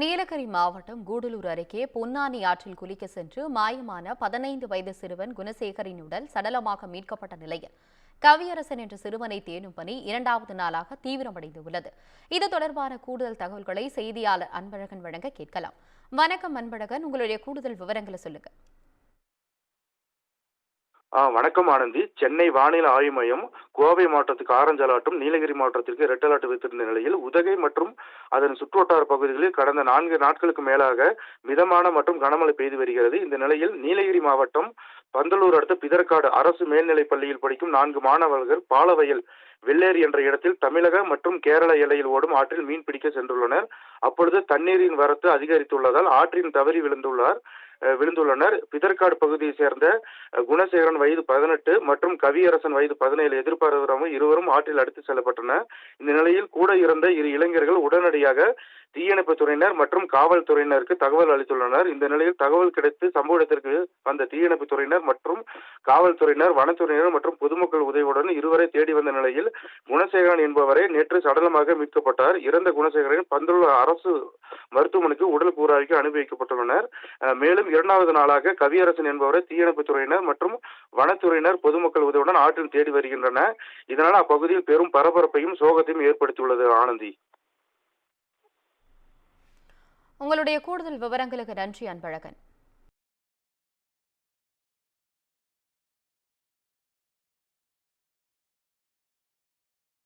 நீலகிரி மாவட்டம் கூடலூர் அருகே பொன்னானி ஆற்றில் குளிக்க சென்று மாயமான பதினைந்து வயது சிறுவன் குணசேகரின் உடல் சடலமாக மீட்கப்பட்ட நிலையில் கவியரசன் என்ற சிறுவனை தேடும் பணி இரண்டாவது நாளாக தீவிரமடைந்துள்ளது. இது தொடர்பான கூடுதல் தகவல்களை செய்தியாளர் அன்பழகன் வழங்க கேட்கலாம். வணக்கம் அன்பழகன் உங்களுடைய கூடுதல் விவரங்களை சொல்லுங்க. ஆ வணக்கம் ஆனந்தி. சென்னை வானிலை ஆய்வு மையம் கோவை மாவட்டத்துக்கு ஆரஞ்சு அலாட்டும் நீலகிரி மாவட்டத்திற்கு ரெட் அலாட் வைத்திருந்த நிலையில் உதகை மற்றும் அதன் சுற்றுவட்டார பகுதிகளில் கடந்த நான்கு நாட்களுக்கு மேலாக மிதமான மற்றும் கனமழை பெய்து வருகிறது. இந்த நிலையில் நீலகிரி மாவட்டம் பந்தலூர் அடுத்த பிதற்காடு அரசு மேல்நிலைப் பள்ளியில் படிக்கும் நான்கு மாணவர்கள் பாலவயல் வெள்ளேரி என்ற இடத்தில் தமிழக மற்றும் கேரள எல்லையில் ஓடும் ஆற்றில் மீன் பிடிக்க சென்றுள்ளனர். அப்பொழுது தண்ணீரின் வரத்து அதிகரித்துள்ளதால் ஆற்றின் தவறி விழுந்துள்ளார். விழுந்துள்ளனர். பிதற்காடு பகுதியை சேர்ந்த குணசேகரன் வயது பதினெட்டு மற்றும் கவியரசன் வயது பதினேழு எதிர்பார்க்கிறவங்க இருவரும் ஆற்றில் அடித்து செல்லப்பட்டனர். இந்த நிலையில் கூட இருந்த இரு இளைஞர்கள் உடனடியாக தீயணைப்பு துறையினர் மற்றும் காவல்துறையினருக்கு தகவல் அளித்துள்ளனர். இந்த நிலையில் தகவல் கிடைத்து சம்பவ இடத்திற்கு வந்த தீயணைப்புத் துறையினர் மற்றும் காவல்துறையினர் வனத்துறையினர் மற்றும் பொதுமக்கள் உதவியுடன் இருவரை தேடி வந்த நிலையில் குணசேகரன் என்பவரை நேற்று சடலமாக மீட்கப்பட்டார். இறந்த குணசேகரன் பந்துள்ள அரசு மருத்துவமனைக்கு உடல் கூறாய்க்கு அனுப்பி வைக்கப்பட்டுள்ளனர். மேலும் இரண்டாவது நாளாக கவியரசன் என்பவரை தீயணைப்புத் துறையினர் மற்றும் வனத்துறையினர் பொதுமக்கள் உதவியுடன் ஆற்றில் தேடி வருகின்றனர். இதனால் அப்பகுதியில் பெரும் பரபரப்பையும் சோகத்தையும் ஏற்படுத்தியுள்ளது ஆனந்தி. உங்களுடைய கூடுதல் விவரங்களுக்கு நன்றி அன்பழகன்.